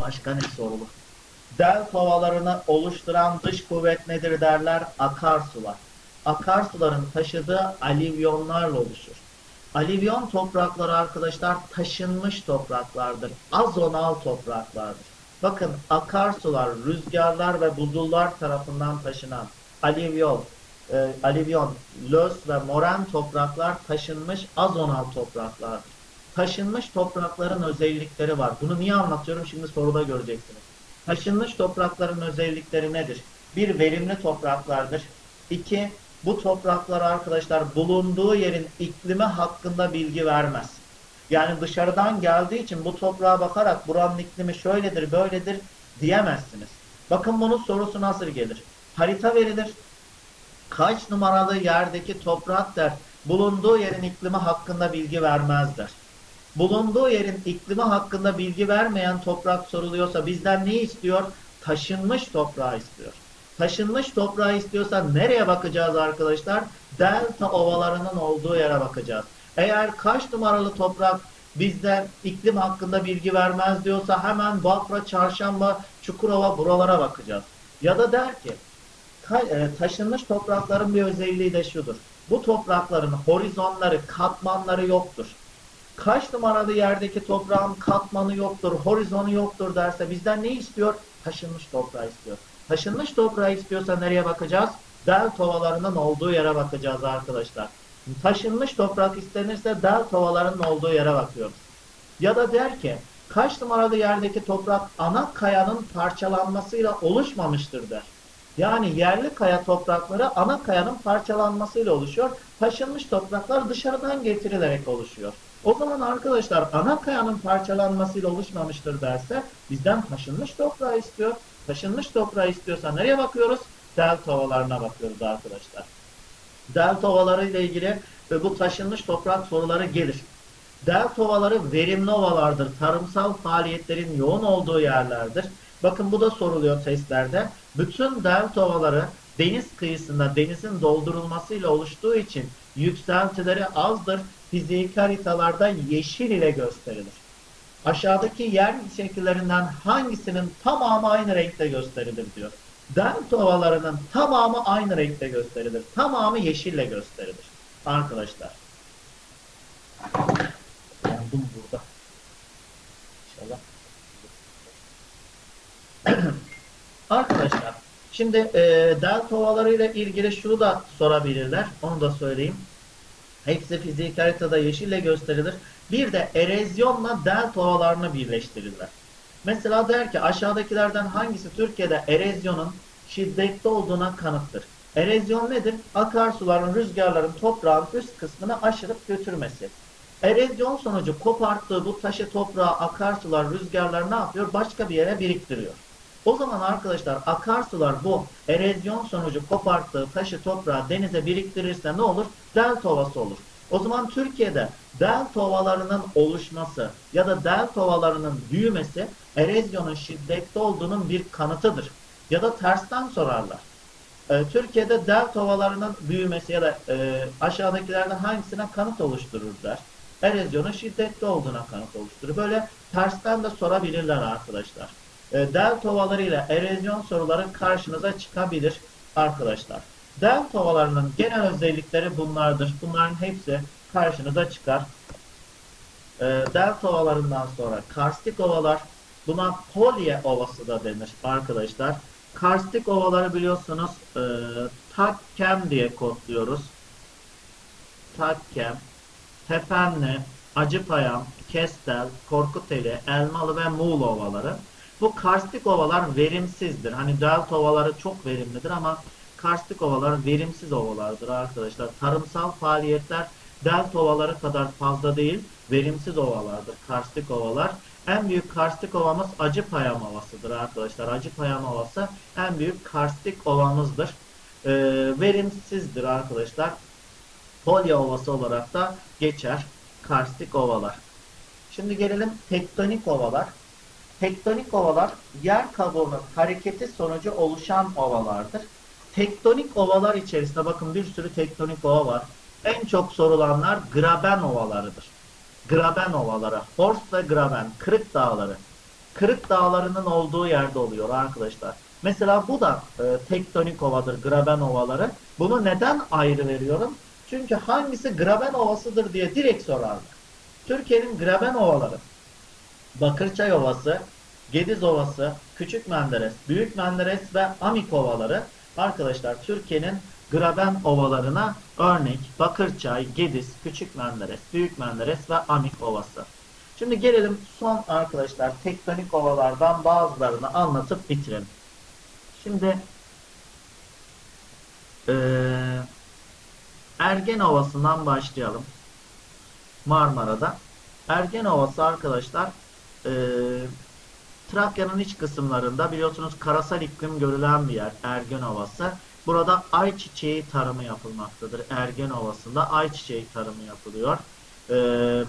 Başka ne sorulur? Delta ovalarını oluşturan dış kuvvet nedir derler? Akarsular. Akarsuların taşıdığı alivyonlarla oluşur. Alivyon toprakları arkadaşlar taşınmış topraklardır. Azonal topraklardır. Bakın akarsular, rüzgarlar ve buzullar tarafından taşınan alivyon, e, alivyon, löz ve moren topraklar taşınmış azonal topraklardır. Taşınmış toprakların özellikleri var. Bunu niye anlatıyorum? Şimdi soruda göreceksiniz. Taşınmış toprakların özellikleri nedir? Bir, verimli topraklardır. İki, bu topraklar arkadaşlar bulunduğu yerin iklimi hakkında bilgi vermez. Yani dışarıdan geldiği için bu toprağa bakarak buranın iklimi şöyledir, böyledir diyemezsiniz. Bakın bunun sorusu nasıl gelir? Harita verilir. Kaç numaralı yerdeki toprak der, bulunduğu yerin iklimi hakkında bilgi vermez der. Bulunduğu yerin iklimi hakkında bilgi vermeyen toprak soruluyorsa bizden ne istiyor? Taşınmış toprağı istiyor. Taşınmış toprağı istiyorsa nereye bakacağız arkadaşlar? Delta ovalarının olduğu yere bakacağız. Eğer kaç numaralı toprak bizden iklim hakkında bilgi vermez diyorsa hemen Bafra, Çarşamba, Çukurova buralara bakacağız. Ya da der ki e, taşınmış toprakların bir özelliği de şudur. Bu toprakların horizonları, katmanları yoktur. Kaç numaralı yerdeki toprağın katmanı yoktur, horizonu yoktur derse bizden ne istiyor? Taşınmış toprağı istiyor. Taşınmış toprağı istiyorsa nereye bakacağız? Delta ovalarının olduğu yere bakacağız arkadaşlar. Taşınmış toprak istenirse delta ovalarının olduğu yere bakıyoruz. Ya da der ki kaç numaralı yerdeki toprak ana kayanın parçalanmasıyla oluşmamıştır der. Yani yerli kaya toprakları ana kayanın parçalanmasıyla oluşuyor. Taşınmış topraklar dışarıdan getirilerek oluşuyor. O zaman arkadaşlar ana kayanın parçalanmasıyla oluşmamıştır derse bizden taşınmış toprağı istiyor. Taşınmış toprağı istiyorsa nereye bakıyoruz? Delta ovalarına bakıyoruz arkadaşlar. Delta ovaları ile ilgili ve bu taşınmış toprak soruları gelir. Delta ovaları verimli ovalardır. Tarımsal faaliyetlerin yoğun olduğu yerlerdir. Bakın bu da soruluyor testlerde. Bütün delta ovaları deniz kıyısında denizin doldurulmasıyla oluştuğu için yükseltileri azdır. Fizik haritalarda yeşil ile gösterilir. Aşağıdaki yer şekillerinden hangisinin tamamı aynı renkte gösterilir diyor. Delta ovalarının tamamı aynı renkte gösterilir. Tamamı yeşille gösterilir. Arkadaşlar. Yandım burada. İnşallah. Arkadaşlar. Şimdi e, delta ovalarıyla ilgili şunu da sorabilirler. Onu da söyleyeyim. Hepsi fizik haritada yeşille gösterilir. Bir de erozyonla delta ovalarını birleştirirler. Mesela der ki aşağıdakilerden hangisi Türkiye'de erozyonun şiddetli olduğuna kanıttır? Erozyon nedir? Akarsuların, rüzgarların toprağın üst kısmını aşırıp götürmesi. Erozyon sonucu koparttığı bu taşı toprağı akarsular, rüzgarlar ne yapıyor? Başka bir yere biriktiriyor. O zaman arkadaşlar akarsular bu erozyon sonucu koparttığı taşı toprağı denize biriktirirse ne olur? Delta ovası olur. O zaman Türkiye'de delta ovalarının oluşması ya da delta ovalarının büyümesi erozyonun şiddetli olduğunun bir kanıtıdır. Ya da tersten sorarlar. Ee, Türkiye'de delta ovalarının büyümesi ya da e, aşağıdakilerden hangisine kanıt oluşturur der. Erozyonun şiddetli olduğuna kanıt oluşturur. Böyle tersten de sorabilirler arkadaşlar. E, delta ovaları ile erozyon soruları karşınıza çıkabilir arkadaşlar. Delta ovalarının genel özellikleri bunlardır. Bunların hepsi karşınıza çıkar. E, delta ovalarından sonra karstik ovalar, buna polye ovası da denir arkadaşlar. Karstik ovaları biliyorsunuz e, Takkem diye kodluyoruz. Takkem, Tepenli, Acıpayam, Kestel, Korkuteli, Elmalı ve Muğla ovaları. Bu karstik ovalar verimsizdir. Hani delta ovaları çok verimlidir ama karstik ovalar verimsiz ovalardır arkadaşlar. Tarımsal faaliyetler delta ovaları kadar fazla değil, verimsiz ovalardır karstik ovalar. En büyük karstik ovamız Acıpayam Ovası'dır arkadaşlar. Acıpayam Ovası en büyük karstik ovamızdır. Ee, verimsizdir arkadaşlar. Polya Ovası olarak da geçer karstik ovalar. Şimdi gelelim tektonik ovalar. Tektonik ovalar yer kabuğunun hareketi sonucu oluşan ovalardır. Tektonik ovalar içerisinde bakın bir sürü tektonik ova var. En çok sorulanlar graben ovalarıdır. Graben ovaları, Horst ve Graben, Kırık Dağları. kırık dağlarının olduğu yerde oluyor arkadaşlar. Mesela bu da e, tektonik ovadır, graben ovaları. Bunu neden ayrı veriyorum? Çünkü hangisi graben ovasıdır diye direkt sorarlar. Türkiye'nin graben ovaları Bakırçay Ovası, Gediz Ovası, Küçük Menderes, Büyük Menderes ve Amik Ovaları arkadaşlar Türkiye'nin graben ovalarına örnek Bakırçay, Gediz, Küçük Menderes, Büyük Menderes ve Amik Ovası. Şimdi gelelim son arkadaşlar tektonik ovalardan bazılarını anlatıp bitirelim. Şimdi eee Ergen Ovası'ndan başlayalım. Marmara'da. Ergen Ovası arkadaşlar eee, Trakya'nın iç kısımlarında biliyorsunuz karasal iklim görülen bir yer Ergen Ovası. Burada ayçiçeği tarımı yapılmaktadır. Ergen Ovası'nda ayçiçeği tarımı yapılıyor. Eee,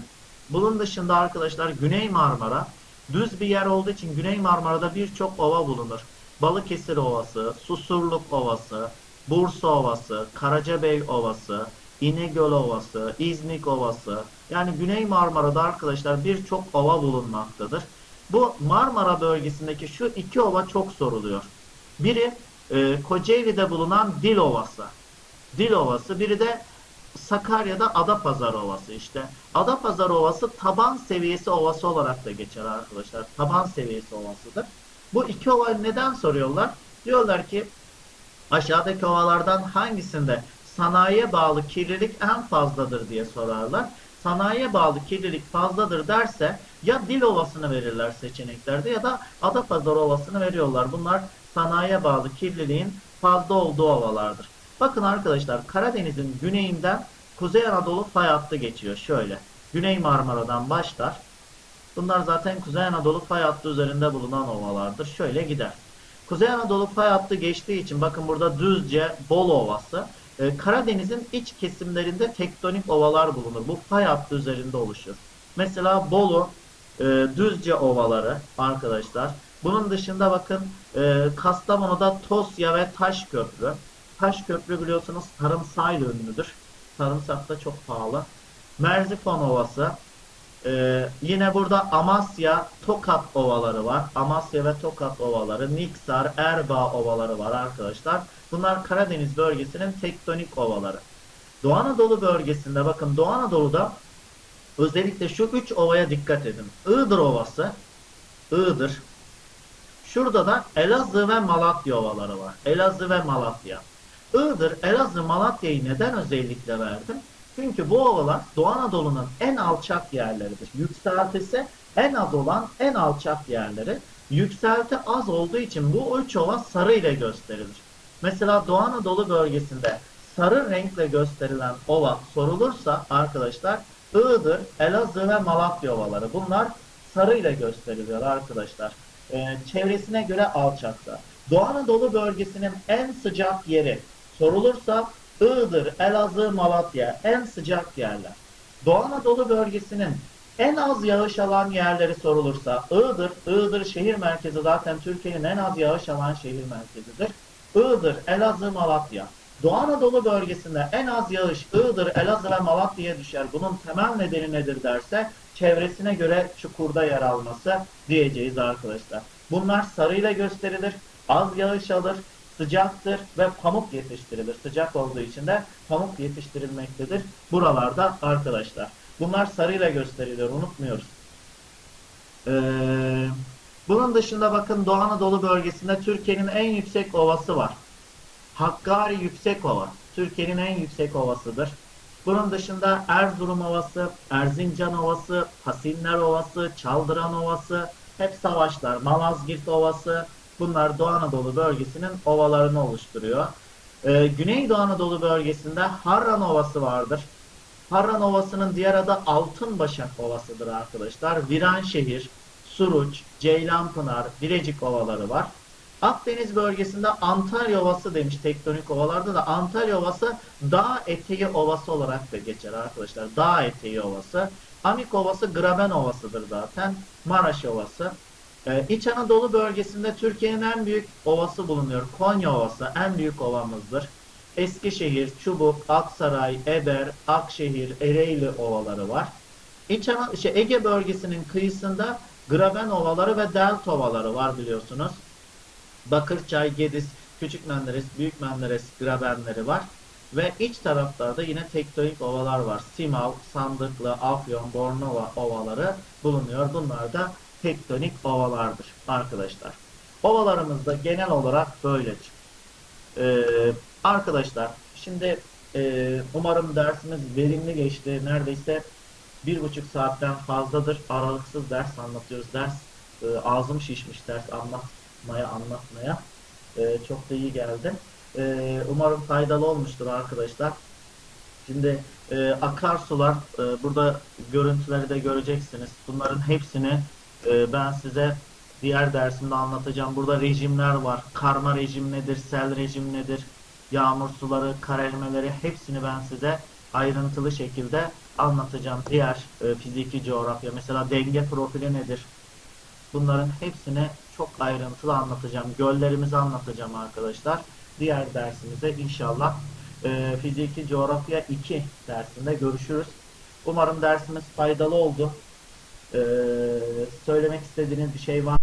bunun dışında arkadaşlar Güney Marmara düz bir yer olduğu için Güney Marmara'da birçok ova bulunur. Balıkesir Ovası, Susurluk Ovası, Bursa Ovası, Karacabey Ovası, İnegöl Ovası, İznik Ovası. Yani Güney Marmara'da arkadaşlar birçok ova bulunmaktadır. Bu Marmara bölgesindeki şu iki ova çok soruluyor. Biri e, Kocaeli'de bulunan Dil Ovası. Dil Ovası. Biri de Sakarya'da Adapazarı Ovası işte. Adapazarı Ovası taban seviyesi ovası olarak da geçer arkadaşlar. Taban seviyesi ovasıdır. Bu iki ova neden soruyorlar? Diyorlar ki aşağıdaki ovalardan hangisinde sanayiye bağlı kirlilik en fazladır diye sorarlar. Sanayiye bağlı kirlilik fazladır derse ya Dil Ovası'nı verirler seçeneklerde ya da Adapazarı Ovası'nı veriyorlar. Bunlar sanayiye bağlı kirliliğin fazla olduğu ovalardır. Bakın arkadaşlar Karadeniz'in güneyinden Kuzey Anadolu fay hattı geçiyor. Şöyle. Güney Marmara'dan başlar. Bunlar zaten Kuzey Anadolu fay hattı üzerinde bulunan ovalardır. Şöyle gider. Kuzey Anadolu fay hattı geçtiği için bakın burada Düzce, Bolu Ovası. Ee, Karadeniz'in iç kesimlerinde tektonik ovalar bulunur. Bu fay hattı üzerinde oluşur. Mesela Bolu, e, Düzce ovaları arkadaşlar. Bunun dışında bakın e, Kastamonu'da Tosya ve Taşköprü. Taşköprü biliyorsunuz tarımsal ünlüdür. Sarımsak da çok pahalı. Merzifon Ovası. Ee, yine burada Amasya, Tokat ovaları var. Amasya ve Tokat ovaları, Niksar, Erbaa ovaları var arkadaşlar. Bunlar Karadeniz bölgesinin tektonik ovaları. Doğu Anadolu bölgesinde bakın Doğu Anadolu'da özellikle şu üç ovaya dikkat edin. Iğdır Ovası, Iğdır. Şurada da Elazığ ve Malatya ovaları var. Elazığ ve Malatya. Iğdır, Elazığ, Malatya'yı neden özellikle verdim? Çünkü bu ovalar Doğu Anadolu'nun en alçak yerleridir. Yükseltisi en az olan en alçak yerleri. Yükselti az olduğu için bu üç ova sarı ile gösterilir. Mesela Doğu Anadolu bölgesinde sarı renkle gösterilen ova sorulursa arkadaşlar Iğdır, Elazığ ve Malatya ovaları. Bunlar sarı ile gösteriliyor arkadaşlar. Ee, çevresine göre alçakta. Doğu Anadolu bölgesinin en sıcak yeri sorulursa Iğdır, Elazığ, Malatya en sıcak yerler. Doğu Anadolu bölgesinin en az yağış alan yerleri sorulursa Iğdır, Iğdır şehir merkezi zaten Türkiye'nin en az yağış alan şehir merkezidir. Iğdır, Elazığ, Malatya. Doğu Anadolu bölgesinde en az yağış Iğdır, Elazığ ve Malatya'ya düşer. Bunun temel nedeni nedir derse çevresine göre çukurda yer alması diyeceğiz arkadaşlar. Bunlar sarıyla gösterilir. Az yağış alır, sıcaktır ve pamuk yetiştirilir. Sıcak olduğu için de pamuk yetiştirilmektedir buralarda arkadaşlar. Bunlar sarıyla gösterilir unutmuyoruz. Ee, bunun dışında bakın Doğu Anadolu bölgesinde Türkiye'nin en yüksek ovası var. Hakkari Yüksekova. Türkiye'nin en yüksek ovasıdır. Bunun dışında Erzurum Ovası, Erzincan Ovası, Pasinler Ovası, Çaldıran Ovası hep savaşlar. Malazgirt Ovası bunlar Doğu Anadolu bölgesinin ovalarını oluşturuyor. Ee, Güneydoğu Anadolu bölgesinde Harran Ovası vardır. Harran Ovası'nın diğer adı Altınbaşak Ovası'dır arkadaşlar. Viranşehir, Suruç, Ceylanpınar, Birecik ovaları var. Akdeniz bölgesinde Antalya Ovası demiş tektonik ovalarda da Antalya Ovası dağ eteği ovası olarak da geçer arkadaşlar. Dağ eteği ovası. Amik Ovası Graben Ovası'dır zaten. Maraş Ovası. Ee, İç Anadolu bölgesinde Türkiye'nin en büyük ovası bulunuyor. Konya Ovası en büyük ovamızdır. Eskişehir, Çubuk, Aksaray, Eber, Akşehir, Ereğli ovaları var. İç Ana- şey, Ege bölgesinin kıyısında Graben ovaları ve delt ovaları var biliyorsunuz. Bakırçay, Gediz, Küçük Menderes, Büyük Menderes grabenleri var. Ve iç taraflarda yine tektonik ovalar var. Simav, Sandıklı, Afyon, Bornova ovaları bulunuyor. Bunlar da tektonik ovalardır arkadaşlar. Ovalarımız da genel olarak böyledir. Ee, arkadaşlar şimdi e, umarım dersimiz verimli geçti. Neredeyse bir buçuk saatten fazladır aralıksız ders anlatıyoruz. Ders e, ağzım şişmiş ders anlatmaya anlatmaya. E, çok da iyi geldi. E, umarım faydalı olmuştur arkadaşlar. Şimdi e, akarsular e, burada görüntüleri de göreceksiniz. Bunların hepsini e, ben size diğer dersimde anlatacağım. Burada rejimler var. Karma rejim nedir? Sel rejim nedir? Yağmur suları, karelmeleri hepsini ben size ayrıntılı şekilde anlatacağım. Diğer e, fiziki coğrafya mesela denge profili nedir? Bunların hepsini çok ayrıntılı anlatacağım. Göllerimizi anlatacağım arkadaşlar. Diğer dersimize inşallah e, fiziki coğrafya 2 dersinde görüşürüz. Umarım dersimiz faydalı oldu. E, söylemek istediğiniz bir şey var